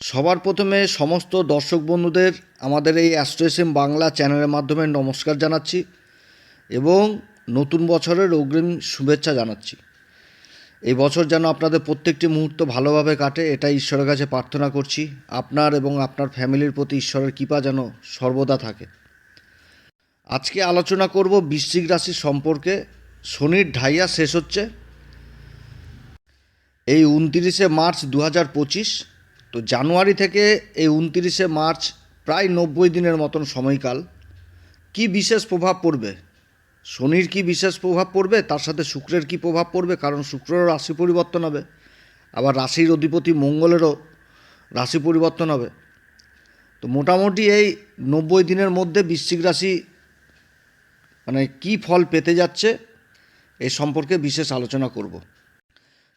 সবার প্রথমে সমস্ত দর্শক বন্ধুদের আমাদের এই অ্যাস্ট্রোএসএম বাংলা চ্যানেলের মাধ্যমে নমস্কার জানাচ্ছি এবং নতুন বছরের অগ্রিম শুভেচ্ছা জানাচ্ছি। এই বছর যেন আপনাদের প্রত্যেকটি মুহূর্ত ভালোভাবে কাটে এটা ঈশ্বরের কাছে প্রার্থনা করছি। আপনার এবং আপনার ফ্যামিলির প্রতি ঈশ্বরের কৃপা যেন সর্বদা থাকে। আজকে আলোচনা করব বৃশ্চিক রাশি সম্পর্কে। শনির ঢাইয়া শেষ হচ্ছে। এই উনতিরিশে মার্চ দু হাজার পঁচিশ। তো জানুয়ারি থেকে এই উনতিরিশে মার্চ প্রায় নব্বই দিনের মতন সময়কাল। কি বিশেষ প্রভাব পড়বে? শনির কি বিশেষ প্রভাব পড়বে? তার সাথে শুক্রের কি প্রভাব পড়বে? কারণ শুক্রেরও রাশি পরিবর্তন হবে। আবার রাশির অধিপতি মঙ্গলেরও রাশি পরিবর্তন হবে। তো মোটামুটি এই নব্বই দিনের মধ্যে বৃশ্চিক রাশি মানে কি ফল পেতে যাচ্ছে, এ সম্পর্কে বিশেষ আলোচনা করব।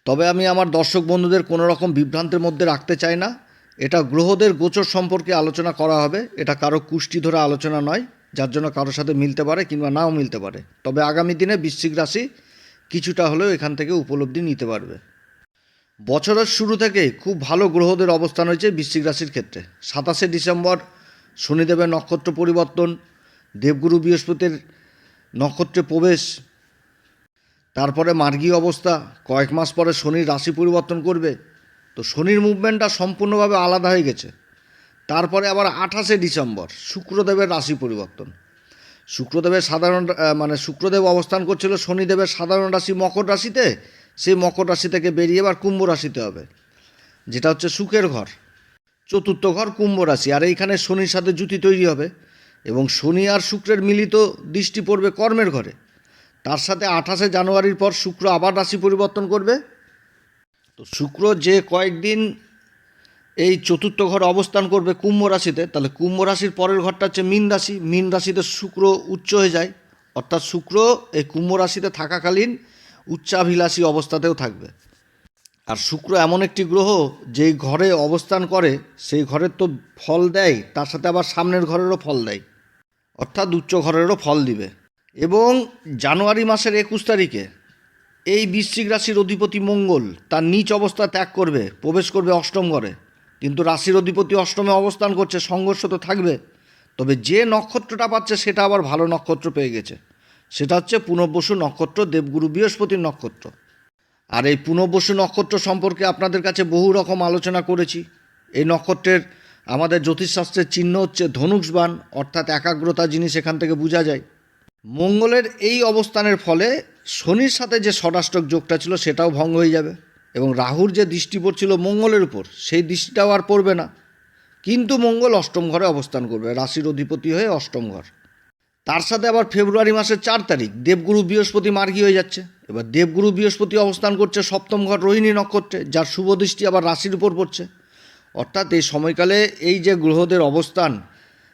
তবে আমি আমার দর্শক বন্ধুদের কোনো রকম বিভ্রান্তের মধ্যে রাখতে চাই না। এটা গ্রহদের গোচর সম্পর্কে আলোচনা করা হবে। এটা কারও কুষ্টি ধরে আলোচনা নয়, যার জন্য কারোর সাথে মিলতে পারে কিংবা নাও মিলতে পারে। তবে আগামী দিনে বৃশ্চিক রাশি কিছুটা হলেও এখান থেকে উপলব্ধি নিতে পারবে। বছরের শুরু থেকে খুব ভালো গ্রহদের অবস্থান হয়েছে বৃশ্চিক রাশির ক্ষেত্রে। সাতাশে ডিসেম্বর, শনিদেবের নক্ষত্র পরিবর্তন, দেবগুরু বৃহস্পতির নক্ষত্রে প্রবেশ তারপরে মার্গী অবস্থা। কয়েক মাস পরে শনির রাশি পরিবর্তন করবে। তো শনির মুভমেন্টটা সম্পূর্ণভাবে আলাদা হয়ে গেছে। তারপরে আবার আঠাশে ডিসেম্বর, শুক্রদেবের রাশি পরিবর্তন। শুক্রদেবের সাধারণ মানে শুক্রদেব অবস্থান করছিল শনিদেবের সাধারণ রাশি মকর রাশিতে। সেই মকর রাশি থেকে বেরিয়ে এবার কুম্ভ রাশিতে হবে। যেটা হচ্ছে সুখের ঘর। চতুর্থ ঘর কুম্ভ রাশি। আর এইখানে শনির সাথে জুতি তৈরি হবে। এবং শনি আর শুক্রের মিলিত দৃষ্টি পড়বে কর্মের ঘরে। তার সাথে আঠাশে জানুয়ারির পর শুক্র আবার রাশি পরিবর্তন করবে। তো শুক্র যে কয়েকদিন এই চতুর্থ ঘর অবস্থান করবে কুম্ভ রাশিতে, তাহলে কুম্ভ রাশির পরের ঘরটা হচ্ছে মীন রাশি। মীন রাশিতে শুক্র উচ্চ হয়ে যায়, অর্থাৎ শুক্র এই কুম্ভ রাশিতে থাকাকালীন উচ্চাভিলাষী অবস্থাতেও থাকবে। আর শুক্র এমন একটি গ্রহ যেই ঘরে অবস্থান করে, সেই ঘরের তো ফল দেয়, তার সাথে আবার সামনের ঘরেরও ফল দেয়, অর্থাৎ উচ্চ ঘরেরও ফল দিবে। এবং জানুয়ারি মাসের একুশ তারিখে এই বৃশ্চিক রাশির অধিপতি মঙ্গল তার নিচ অবস্থা ত্যাগ করবে, প্রবেশ করবে অষ্টম ঘরে। কিন্তু রাশির অধিপতি অষ্টমে অবস্থান করছে, সংঘর্ষ তো থাকবে। তবে যে নক্ষত্রটা পাচ্ছে সেটা আবার ভালো নক্ষত্র পেয়ে গেছে। সেটা হচ্ছে পুনর্বসু নক্ষত্র, দেবগুরু বৃহস্পতির নক্ষত্র। আর এই পুনর্বসু নক্ষত্র সম্পর্কে আপনাদের কাছে বহু রকম আলোচনা করেছি। এই নক্ষত্রের আমাদের জ্যোতিষশাস্ত্রের চিহ্ন হচ্ছে ধনুষবান অর্থাৎ একাগ্রতা জিনিস এখান থেকে বোঝা যায়। মঙ্গলের এই অবস্থানের ফলে শনির সাথে যে ষড়াষ্টক যোগটা ছিল সেটাও ভঙ্গ হয়ে যাবে এবং রাহুর যে দৃষ্টি পড়ছিল মঙ্গলের উপর, সেই দৃষ্টিটাও আর পড়বে না। কিন্তু মঙ্গল অষ্টম ঘরে অবস্থান করবে, রাশির অধিপতি হয়ে অষ্টম ঘর। তার সাথে আবার ফেব্রুয়ারি মাসের চার তারিখ, দেবগুরু বৃহস্পতি মার্গী হয়ে যাচ্ছে। এবার দেবগুরু বৃহস্পতি অবস্থান করছে সপ্তম ঘর রোহিণী নক্ষত্রে, যার শুভ দৃষ্টি আবার রাশির উপর পড়ছে। অর্থাৎ এই সময়কালে এই যে গ্রহদের অবস্থান,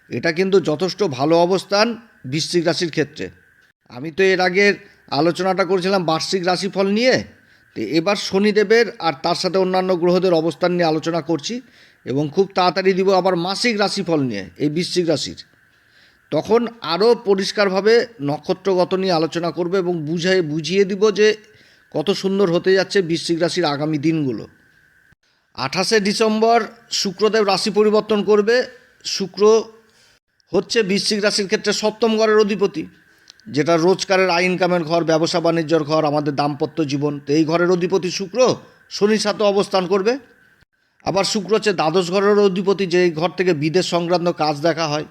এটা কিন্তু যথেষ্ট ভালো অবস্থান। বৃশ্চিক রাশির ক্ষেত্রে। আমি তো এর আগের আলোচনাটা করেছিলাম বার্ষিক রাশিফল নিয়ে। তো এবার শনিদেবের আর তার সাথে অন্যান্য গ্রহদের অবস্থান নিয়ে আলোচনা করছি এবং খুব তাড়াতাড়ি দিব আবার মাসিক রাশিফল নিয়ে, এই বৃশ্চিক রাশির। তখন আরও পরিষ্কারভাবে নক্ষত্রগত নিয়ে আলোচনা করবে এবং বুঝাই, বুঝিয়ে দিব যে কত সুন্দর হতে যাচ্ছে বৃশ্চিক রাশির আগামী দিনগুলো। আঠাশে ডিসেম্বর শুক্রদেব রাশি পরিবর্তন করবে। শুক্র হচ্ছে বৃশ্চিক রাশির ক্ষেত্রে সপ্তম ঘরের অধিপতি, যেটা রোজগারের আয় ইনকামের ঘর, ব্যবসা, বাণিজ্যর ঘর, আমাদের দাম্পত্য জীবন। তো এই ঘরের অধিপতি শুক্র, শনির সাথে অবস্থান করবে। আবার শুক্র হচ্ছে দ্বাদশ ঘরের অধিপতি যে ঘর থেকে বিদেশ সংক্রান্ত কাজ দেখা হয়।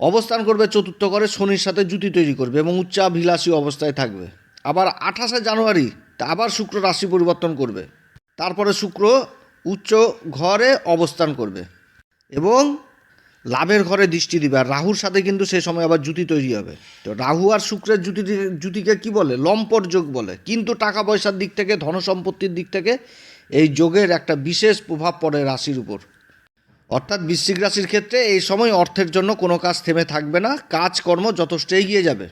অবস্থান করবে চতুর্থ ঘরে, শনির সাথে জুতি তৈরি করবে এবং উচ্চাভিলাষী অবস্থায় থাকবে। আবার আঠাশে জানুয়ারি আবার শুক্র রাশি পরিবর্তন করবে। তারপরে শুক্র উচ্চ ঘরে অবস্থান করবে এবং লাভের ঘরে দৃষ্টি দিবে। আর রাহুর সাথে কিন্তু সেই সময় আবার জুতি তৈরি হবে। তো রাহু আর শুক্রের জুতি জুতিকে কি বলে? লম্পট যোগ বলে। কিন্তু টাকা পয়সার দিক থেকে ধনসম্পত্তির দিক থেকে এই যোগের একটা বিশেষ প্রভাব পড়ে রাশির উপর। অর্থাৎ বৃশ্চিক রাশির ক্ষেত্রে এই সময় অর্থের জন্য কোনো কাজ থেমে থাকবে না। কাজকর্ম যথেষ্ট এগিয়ে যাবে।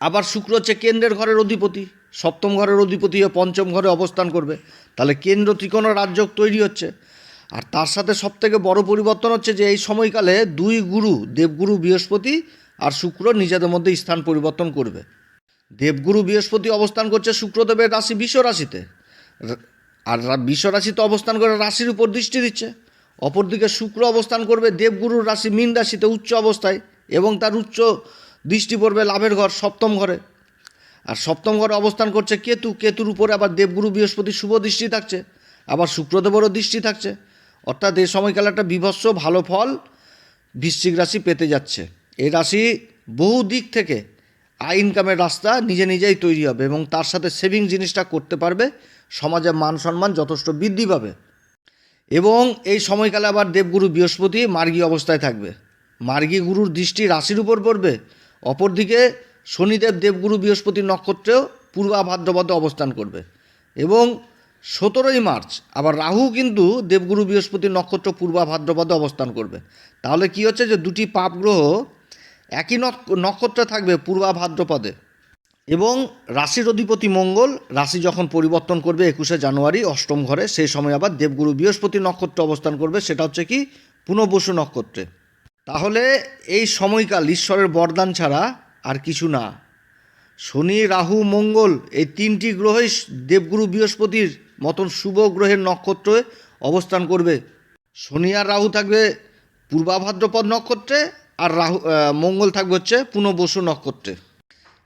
আবার শুক্র হচ্ছে কেন্দ্রের ঘরের অধিপতি। সপ্তম ঘরের অধিপতি পঞ্চম ঘরে অবস্থান করবে। তাহলে কেন্দ্র ত্রিকোণ রাজ্য তৈরি হচ্ছে। আর তার সাথে সবথেকে বড় পরিবর্তন হচ্ছে যে এই সময়কালে দুই গুরু, দেবগুরু বৃহস্পতি আর শুক্র নিজেদের মধ্যে স্থান পরিবর্তন করবে। দেবগুরু বৃহস্পতি অবস্থান করছে শুক্রদেবের রাশি, বিশ্ব রাশিতে। আর রা- বিশ্বরাশিতে অবস্থান করে রাশির উপর দৃষ্টি দিচ্ছে। অপরদিকে শুক্র অবস্থান করবে দেবগুরুর রাশি, মীন রাশিতে উচ্চ অবস্থায় এবং তার উচ্চ দৃষ্টি পড়বে লাভের ঘর, সপ্তম ঘরে। আর সপ্তম ঘরে অবস্থান করছে কেতু। কেতুর উপরে আবার দেবগুরু বৃহস্পতি শুভ দৃষ্টি থাকছে, আবার শুক্রদেবেরও দৃষ্টি থাকছে। অর্থাৎ এই সময়কালে একটা বিভৎস ভালো ফল বৃশ্চিক রাশি পেতে যাচ্ছে। এই রাশি বহু দিক থেকে আয় ইনকামের রাস্তা নিজে নিজেই তৈরি হবে এবং তার সাথে সেভিং জিনিসটা করতে পারবে, সমাজে মান সম্মান যথেষ্ট বৃদ্ধি পাবে এবং এই সময়কালে আবার দেবগুরু বৃহস্পতি মার্গী অবস্থায় থাকবে। মার্গী গুরুর দৃষ্টি রাশির উপর পড়বে, অপরদিকে শনিদেব দেবগুরু বৃহস্পতি নক্ষত্রেও পূর্বা অবস্থান করবে এবং সতেরোই মার্চ, আবার রাহু কিন্তু দেবগুরু বৃহস্পতি নক্ষত্র পূর্বা ভাদ্রপদে অবস্থান করবে। তাহলে কি হচ্ছে যে দুটি পাপ গ্রহ একই নক- নক্ষত্রে থাকবে পূর্বা ভাদ্রপদে এবং রাশির অধিপতি মঙ্গল, রাশি যখন পরিবর্তন করবে একুশে জানুয়ারি, অষ্টম ঘরে, সেই সময় আবার দেবগুরু বৃহস্পতি নক্ষত্রে অবস্থান করবে, সেটা হচ্ছে কি পুনর্বসু নক্ষত্রে। তাহলে এই সময়কাল ঈশ্বরের বরদান ছাড়া আর কিছু না। শনি, রাহু, মঙ্গল এই তিনটি গ্রহই দেবগুরু বৃহস্পতির মতন শুভ গ্রহের নক্ষত্রে অবস্থান করবে। শনি আর রাহু থাকবে পূর্বাভাদ্রপদ নক্ষত্রে আর রাহু মঙ্গল থাকবে হচ্ছে পুনর্বসু নক্ষত্রে।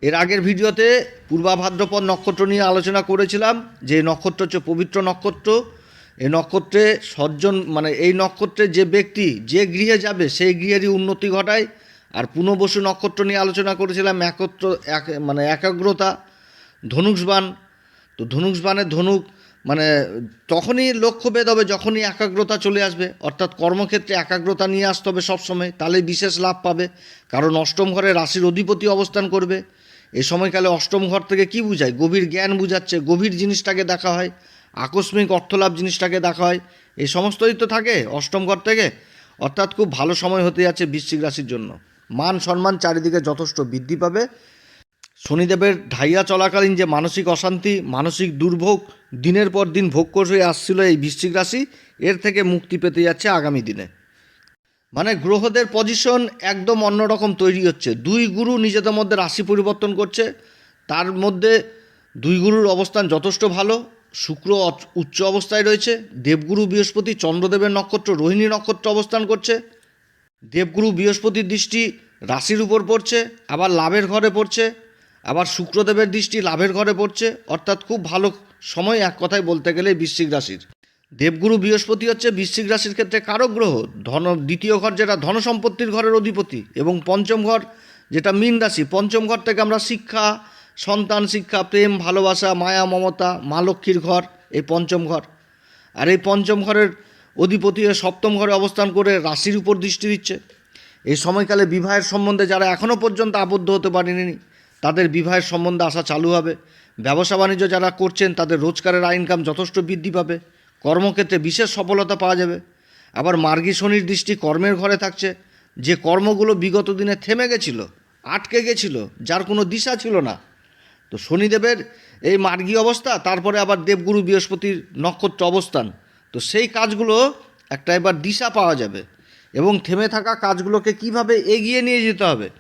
এর আগের ভিডিওতে পূর্বাভাদ্রপদ নক্ষত্র নিয়ে আলোচনা করেছিলাম, যে নক্ষত্র হচ্ছে পবিত্র নক্ষত্র। এই নক্ষত্রে সজ্জন মানে এই নক্ষত্রে যে ব্যক্তি যে গৃহে যাবে, সেই গৃহেরই উন্নতি ঘটায়। আর পুনর্বসু নক্ষত্র নিয়ে আলোচনা করেছিলাম, একত্র, এক মানে একাগ্রতা ধনুষবান তো ধনুষবানের ধনুক মানে তখনই লক্ষ্যভেদ হবে, যখনই একাগ্রতা চলে আসবে। অর্থাৎ কর্মক্ষেত্রে একাগ্রতা নিয়ে আসতে হবে সবসময় তাহলে বিশেষ লাভ পাবে। কারণ অষ্টম ঘরে রাশির অধিপতি অবস্থান করবে। এ সময়কালে অষ্টম ঘর থেকে কি বুঝায়? গভীর জ্ঞান বুঝাচ্ছে, গভীর জিনিসটাকে দেখা হয়, আকস্মিক অর্থলাভ জিনিসটাকে দেখা হয়। এই সমস্তই তো থাকে অষ্টম ঘর থেকে। অর্থাৎ খুব ভালো সময় হতে যাচ্ছে বৃশ্চিক রাশির জন্য। মান সম্মান চারিদিকে যথেষ্ট বৃদ্ধি পাবে। শনিদেবের ঢাইয়া চলাকালীন যে মানসিক অশান্তি, মানসিক দুর্ভোগ দিনের পর দিন ভোগ করে আসছিল এই বৃশ্চিক রাশি, এর থেকে মুক্তি পেতে যাচ্ছে আগামী দিনে। মানে গ্রহদের পজিশন একদম অন্যরকম তৈরি হচ্ছে। দুই গুরু নিজেদের মধ্যে রাশি পরিবর্তন করছে। তার মধ্যে দুই গুরুর অবস্থান যথেষ্ট ভালো। শুক্র উচ্চ অবস্থায় রয়েছে। দেবগুরু বৃহস্পতি চন্দ্রদেবের নক্ষত্র, রোহিণী নক্ষত্র অবস্থান করছে। দেবগুরু বৃহস্পতির দৃষ্টি রাশির উপর পড়ছে, আবার লাভের ঘরে পড়ছে। আবার শুক্রদেবের দৃষ্টি লাভের ঘরে পড়ছে, অর্থাৎ খুব ভালো সময় এক কথায় বলতে গেলে বৃশ্চিক রাশির। দেবগুরু বৃহস্পতি হচ্ছে বৃশ্চিক রাশির ক্ষেত্রে কারক গ্রহ, ধন, দ্বিতীয় ঘর যেটা ধন সম্পত্তির ঘরের অধিপতি এবং পঞ্চম ঘর যেটা মীন রাশি, পঞ্চম ঘর থেকে আমরা শিক্ষা, সন্তান শিক্ষা, প্রেম, ভালোবাসা, মায়া, মমতা, মা লক্ষ্মীর ঘর, এই পঞ্চম ঘর। আর এই পঞ্চম ঘরের অধিপতি সপ্তম ঘরে অবস্থান করে রাশির উপর দৃষ্টি দিচ্ছে। এই সময়কালে বিবাহের সম্বন্ধে যারা এখনও পর্যন্ত আবদ্ধ হতে পারেনি তাদের বিবাহের সম্বন্ধে আসা চালু হবে। ব্যবসা বাণিজ্য যারা করছেন, তাদের রোজগারের ইনকাম যথেষ্ট বৃদ্ধি পাবে। কর্মক্ষেত্রে বিশেষ সফলতা পাওয়া যাবে। আবার মার্গী শনির দৃষ্টি কর্মের ঘরে থাকছে। যে কর্মগুলো বিগত দিনে থেমে গেছিল, আটকে গেছিল, যার কোনো দিশা ছিল না। তো শনিদেবের এই মার্গী অবস্থা, তারপরে আবার দেবগুরু বৃহস্পতির নক্ষত্র অবস্থান। তো সেই কাজগুলো একটা এবার দিশা পাওয়া যাবে। এবং থেমে থাকা কাজগুলোকে কীভাবে এগিয়ে নিয়ে যেতে হবে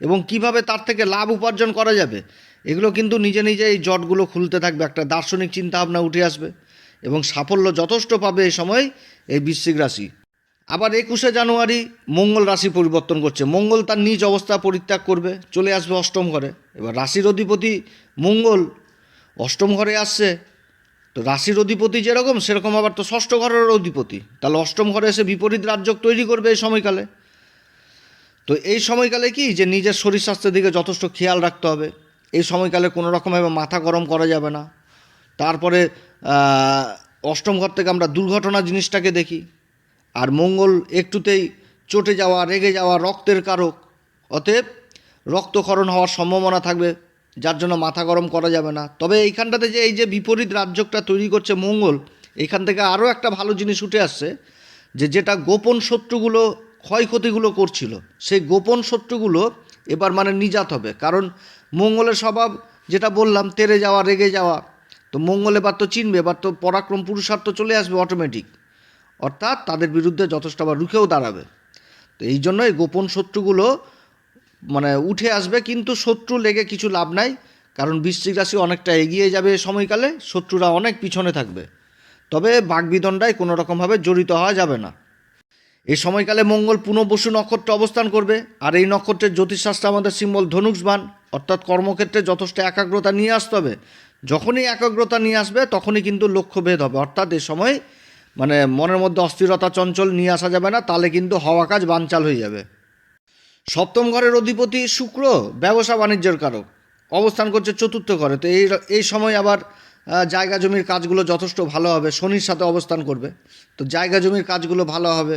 এবং কীভাবে তার থেকে লাভ উপার্জন করা যাবে, এগুলো কিন্তু নিজে নিজে এই জটগুলো খুলতে থাকবে, একটা দার্শনিক চিন্তাভাবনা উঠে আসবে এবং সাফল্য যথেষ্ট পাবে এই সময় এই বৃশ্চিক রাশি। আবার একুশে জানুয়ারি মঙ্গল রাশি পরিবর্তন করছে, মঙ্গল তার নিজ অবস্থা পরিত্যাগ করবে, চলে আসবে অষ্টম ঘরে। এবার রাশির অধিপতি মঙ্গল, অষ্টম ঘরে আসছে, তো রাশির অধিপতি যেরকম, সেরকম আবার তো ষষ্ঠ ঘরের অধিপতি। তাহলে অষ্টম ঘরে এসে বিপরীত রাজ্য তৈরি করবে এই সময়কালে। তো এই সময়কালে কি যে নিজের শরীর স্বাস্থ্যের দিকে যথেষ্ট খেয়াল রাখতে হবে? এই সময়কালে কোনো রকমভাবে মাথা গরম করা যাবে না। তারপরে অষ্টম ঘর থেকে আমরা দুর্ঘটনা জিনিসটাকে দেখি। আর মঙ্গল একটুতেই চটে যাওয়া, রেগে যাওয়া রক্তের কারক। অতএব রক্তক্ষরণ হওয়ার সম্ভাবনা থাকবে, যার জন্য মাথা গরম করা যাবে না। তবে এইখানটাতে যে এই যে বিপরীত রাজ্যটা তৈরি করছে মঙ্গল, এইখান থেকে আরও একটা ভালো জিনিস উঠে আসছে যে যেটা গোপন শত্রুগুলো ক্ষয়ক্ষতিগুলো করছিল। সেই গোপন শত্রুগুলো এবার মানে নিজাত হবে। কারণ মঙ্গলের স্বভাব যেটা বললাম, তেরে যাওয়া, রেগে যাওয়া, তো মঙ্গল এবার তো চিনবে, এবার তো পরাক্রম পুরুষার্থ চলে আসবে অটোমেটিক অর্থাৎ তাদের বিরুদ্ধে যথেষ্ট আবার রুখেও দাঁড়াবে। তো এই জন্য এই গোপন শত্রুগুলো মানে উঠে আসবে, কিন্তু শত্রু লেগে কিছু লাভ নাই। কারণ বৃশ্চিক রাশি অনেকটা এগিয়ে যাবে সময়কালে, শত্রুরা অনেক পিছনে থাকবে। তবে বাগবিদণ্ডায় কোনো রকমভাবে জড়িত হওয়া যাবে না। এই সময়কালে মঙ্গল পুনঃবসু নক্ষত্রে অবস্থান করবে, আর এই নক্ষত্রের জ্যোতিষশাস্ত্রে আমাদের সিম্বল ধনুষবান অর্থাৎ কর্মক্ষেত্রে যথেষ্ট একাগ্রতা নিয়ে আসতে হবে। যখনই একাগ্রতা নিয়ে আসবে, তখনই কিন্তু লক্ষ্যভেদ হবে। অর্থাৎ এই সময় মানে মনের মধ্যে অস্থিরতা চঞ্চল নিয়ে আসা যাবে না, তাহলে কিন্তু হওয়া কাজ বানচাল হয়ে যাবে। সপ্তম ঘরের অধিপতি শুক্র ব্যবসা বাণিজ্যের কারক। অবস্থান করছে চতুর্থ ঘরে। তো এই এই সময় আবার জায়গা জমির কাজগুলো যথেষ্ট ভালো হবে। শনির সাথে অবস্থান করবে। তো জায়গা জমির কাজগুলো ভালো হবে।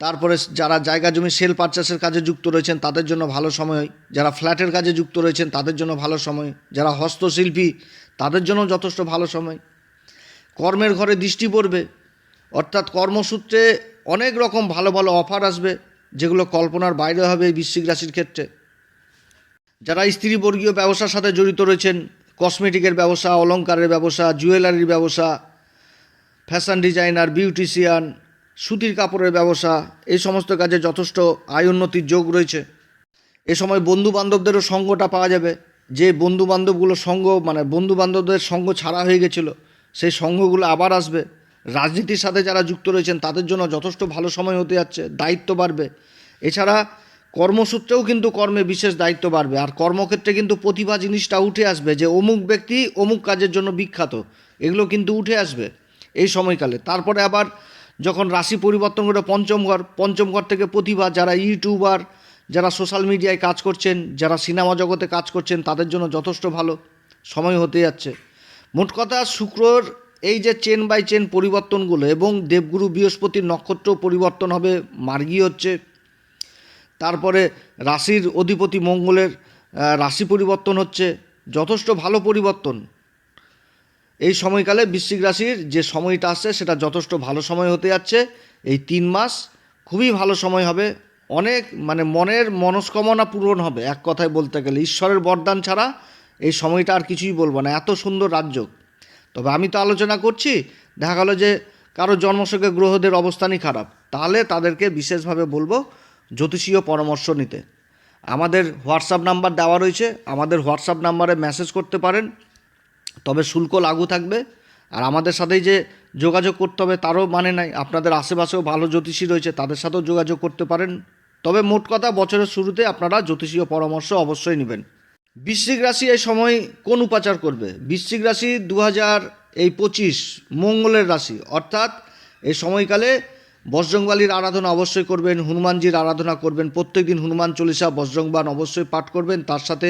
তারপরে যারা জায়গা জমি সেল পারচেসের কাজে যুক্ত রয়েছেন, তাদের জন্য ভালো সময়। যারা ফ্ল্যাটের কাজে যুক্ত রয়েছেন, তাদের জন্য ভালো সময়। যারা হস্তশিল্পী, তাদের জন্য যথেষ্ট ভালো সময়। কর্মের ঘরে দৃষ্টি পড়বে। অর্থাৎ কর্মসূত্রে অনেক রকম ভালো ভালো অফার আসবে, যেগুলো কল্পনার বাইরে হবে এই বৃশ্চিক রাশির ক্ষেত্রে। যারা স্ত্রীবর্গীয় ব্যবসার সাথে জড়িত রয়েছেন কসমেটিকের ব্যবসা, অলংকারের ব্যবসা জুয়েলারির ব্যবসা ফ্যাশন ডিজাইনার বিউটিশিয়ান সুতির কাপড়ের ব্যবসা, এই সমস্ত কাজে যথেষ্ট আয় উন্নতির যোগ রয়েছে। এ সময় বন্ধু বান্ধবদেরও সঙ্গটা পাওয়া যাবে। যে বন্ধু বান্ধবগুলো সঙ্গ মানে বন্ধু বান্ধবদের সঙ্গ ছাড়া হয়ে গেছিল, সেই সঙ্গগুলো আবার আসবে। রাজনীতির সাথে যারা যুক্ত রয়েছেন, তাদের জন্য যথেষ্ট ভালো সময় হতে যাচ্ছে, দায়িত্ব বাড়বে। এছাড়া কর্মসূত্রেও কিন্তু কর্মে বিশেষ দায়িত্ব বাড়বে। আর কর্মক্ষেত্রে কিন্তু প্রতিভা জিনিসটা উঠে আসবে যে, অমুক ব্যক্তি অমুক কাজের জন্য বিখ্যাত, এগুলো কিন্তু উঠে আসবে এই সময়কালে। তারপরে আবার যখন রাশি পরিবর্তন করে পঞ্চম ঘর পঞ্চম ঘর থেকে প্রতিভা, যারা ইউটিউবার, যারা সোশ্যাল মিডিয়ায় কাজ করছেন, যারা সিনেমা জগতে কাজ করছেন, তাদের জন্য যথেষ্ট ভালো। সময় হতে যাচ্ছে। মোট কথা, শুক্রর এই যে চেন বাই চেন পরিবর্তনগুলো এবং দেবগুরু বৃহস্পতির নক্ষত্র পরিবর্তন হবে, মার্গী হচ্ছে। তারপরে রাশির অধিপতি মঙ্গলের রাশি পরিবর্তন হচ্ছে। যথেষ্ট ভালো পরিবর্তন। এই সময়কালে বৃশ্চিক রাশির যে সময়টা আসছে, সেটা যথেষ্ট ভালো সময় হতে যাচ্ছে। এই তিন মাস খুবই ভালো সময় হবে। অনেক মানে মনের মনস্কামনা পূরণ হবে, এক কথায় বলতে গেলে। ঈশ্বরের বরদান ছাড়া এই সময়টা আর কিছুই বলব না। এত সুন্দর রাজ্য। তবে আমি তো আলোচনা করছি, দেখা গেলো যে কারও জন্মসকে গ্রহদের অবস্থানই খারাপ। তাহলে তাদেরকে বিশেষভাবে বলব জ্যোতিষীয় পরামর্শ নিতে। আমাদের হোয়াটসঅ্যাপ নাম্বার দেওয়া রয়েছে। আমাদের হোয়াটসঅ্যাপ নাম্বারে মেসেজ করতে পারেন। তবে শুল্ক লাগু থাকবে। আর আমাদের সাথেই যে যোগাযোগ করতে হবে তারও মানে নাই। আপনাদের আশেপাশেও ভালো জ্যোতিষী রয়েছে, তাদের সাথেও যোগাযোগ করতে পারেন। তবে মোট কথা, বছরের শুরুতে আপনারা জ্যোতিষীয় পরামর্শ অবশ্যই নেবেন। বৃশ্চিক রাশি এই সময় কোন উপাচার করবে? বৃশ্চিক রাশি দু হাজার এই পঁচিশ, মঙ্গলের রাশি। অর্থাৎ এই সময়কালে বজরংবালির আরাধনা অবশ্যই করবেন, হনুমানজির আরাধনা করবেন, প্রত্যেকদিন হনুমান চল্লিশা বজরংবান অবশ্যই পাঠ করবেন। তার সাথে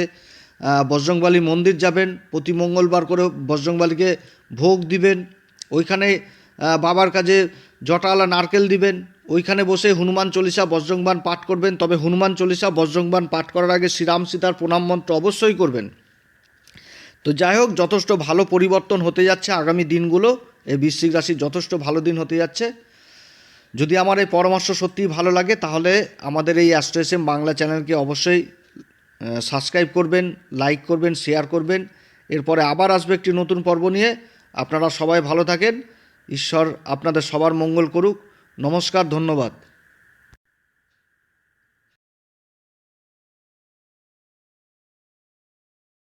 বজরংবালী মন্দির যাবেন, প্রতি মঙ্গলবার করে বজরংবালীকে ভোগ দিবেন। ওইখানে বাবার কাজে জটালা নারকেল দিবেন। ওইখানে বসে হনুমান চল্লিশা বজরংবান পাঠ করবেন। তবে হনুমান চল্লিশা বজরংবান পাঠ করার আগে শ্রীরাম সীতার প্রণাম মন্ত্র অবশ্যই করবেন। তো যাই হোক, যথেষ্ট ভালো পরিবর্তন হতে যাচ্ছে আগামী দিনগুলো। এই বৃশ্চিক রাশির যথেষ্ট ভালো দিন হতে যাচ্ছে। যদি আমার এই পরামর্শ সত্যিই ভালো লাগে, তাহলে আমাদের এই অ্যাস্ট্রেসএম বাংলা চ্যানেলকে অবশ্যই সাবস্ক্রাইব করবেন লাইক করবেন শেয়ার করবেন। এরপরে আবার আসবে একটি নতুন পর্ব নিয়ে। আপনারা সবাই ভালো থাকেন। ঈশ্বর আপনাদের সবার মঙ্গল করুক। নমস্কার, ধন্যবাদ।